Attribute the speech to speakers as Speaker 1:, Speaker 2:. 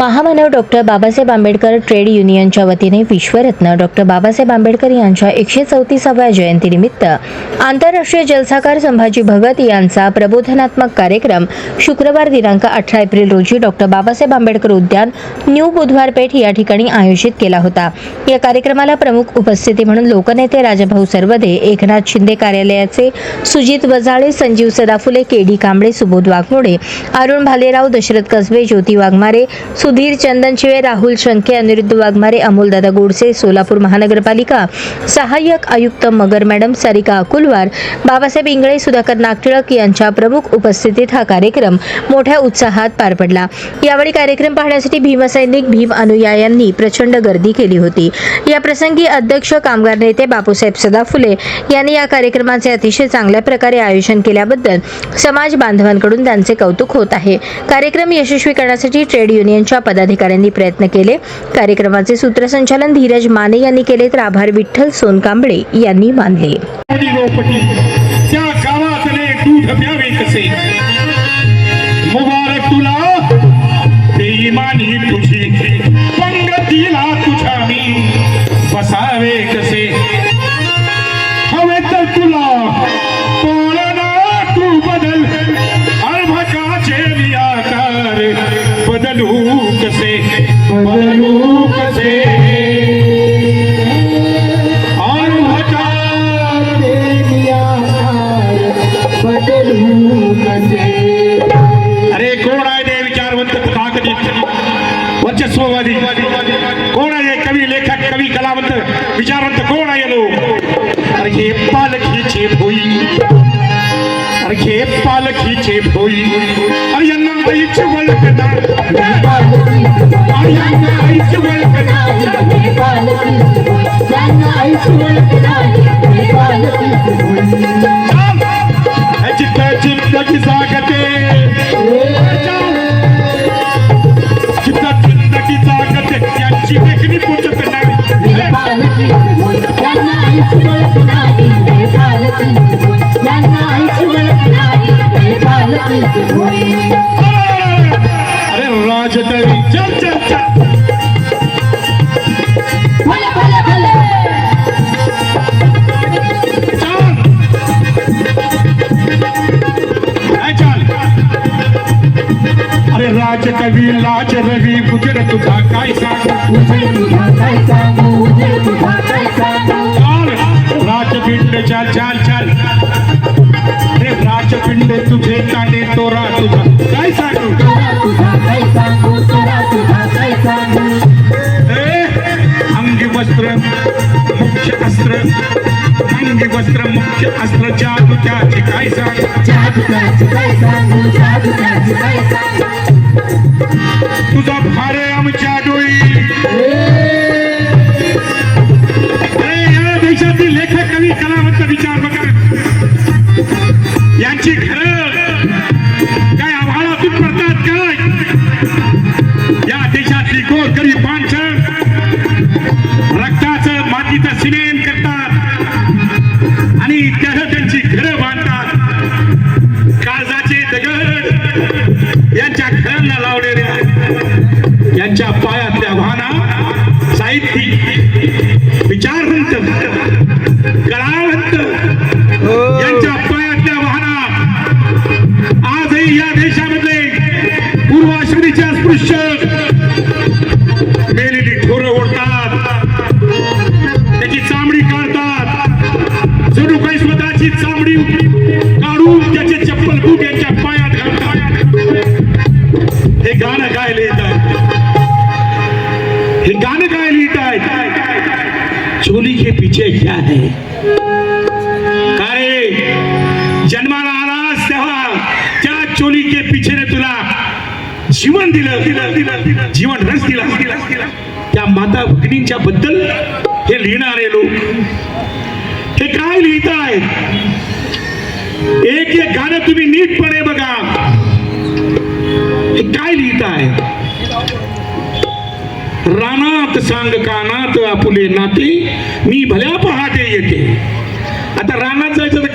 Speaker 1: महामानव doctor Babasaheb Ambedkar trade युनियनच्या वतीने विश्वरत्न डॉक्टर बाबासाहेब आंबेडकर यांच्या एकशे चौतीसाव्या जयंतीनिमित्त आंतरराष्ट्रीय जलसाकार संभाजी भगत यांचा प्रबोधनात्मक कार्यक्रम शुक्रवार दिनांक अठरा एप्रिल रोजी डॉक्टर बाबासाहेब आंबेडकर उद्यान न्यू बुधवार पेठ या ठिकाणी आयोजित केला होता. या कार्यक्रमाला प्रमुख उपस्थिती म्हणून लोकनेते राजाभाऊ सरवदे एकनाथ शिंदे कार्यालयाचे सुजित वजाळे संजीव सदाफुले के डी कांबळे सुबोध वाघमोडे अरुण भालेराव दशरथ कसबे ज्योती वाघमारे सुधीर चंदनशिवे राहुल शंके अनिरुद्ध वाघमारे अमोलदादा गोडसे सोलापूर महानगरपालिका सहाय्यक आयुक्त मगर मॅडम सारिका अकुलवार बाबासाहेब इंगळे सुधाकर नागटिळक यांच्या प्रमुख उपस्थितीत हा कार्यक्रम मोठ्या उत्साहात पार पडला. यावेळी कार्यक्रम पाहण्यासाठी भीमसैनिक भीम अनुयायांनी प्रचंड गर्दी केली होती. या प्रसंगी अध्यक्ष कामगार नेते बापूसाहेब सदाफुले यांनी या कार्यक्रमाचे अतिशय चांगल्या प्रकारे आयोजन केल्याबद्दल समाज बांधवांकडून त्यांचे कौतुक होत आहे. कार्यक्रम यशस्वी करण्यासाठी ट्रेड युनियनच्या पदाधिकाऱ्यांनी प्रयत्न केले. कार्यक्रमाचे सूत्रसंचालन धीरज माने यांनी केले तर आभार विठ्ठल सोनकांबळे यांनी मानले.
Speaker 2: तुझी पंगतीला तुझ्या मी बसावे कसे? वर्चस्ववादी कोण आहे कवी लेखक कवी कलावंत? विचारवंत कोण आहे लोक अरे हे पालखीचे भोई. अरे हे पालखीचे भोई. अरे यांना आईची ओळख अरे यांना आईची अरे राजतरी चल चल चल चल काय चाल अरे राजकवी लाज रवी गुजर तुझा काय सांग? राजपिंड चाल चाल. चाल अरे राजपिंड तुझे कांडे तोरा तुझा. काय सांगू? ए, अंगी वस्त्र मुख्य अस्त्र. अंगी वस्त्र मुख्य अस्त्र जादू त्याचे काय सांग? तुझा भारे आमच्या डोळी. विचारवंत कलावंत यांच्या पायातल्या वाहना आजही या देशामधले पूर्वाश्रमीच्या स्पृश्य मेलेली ढोरं ओढतात त्याची चामडी काढतात जणू काही स्वतःची चामडी काढून त्याचे चप्पल बूट यांच्या पायात घालतात. हे गाणं लिहित आहे हे गाणं काय चोली के पीछे क्या है? काय जन्माला आलास तेव्हा त्या चोली के पिछेने तुला जीवन दिलं दिलं दिलं दिलं जीवन रस दिला. दिला त्या माता भगिनींच्या बद्दल हे लिहिणारे लोक हे काय लिहित आहेत एक एक गाणं तुम्ही नीटपणे बघा. हे काय लिहित आहे रानात सांग कानात आपुले नाते मी भल्या पहाटे येते. आता रानात जायचं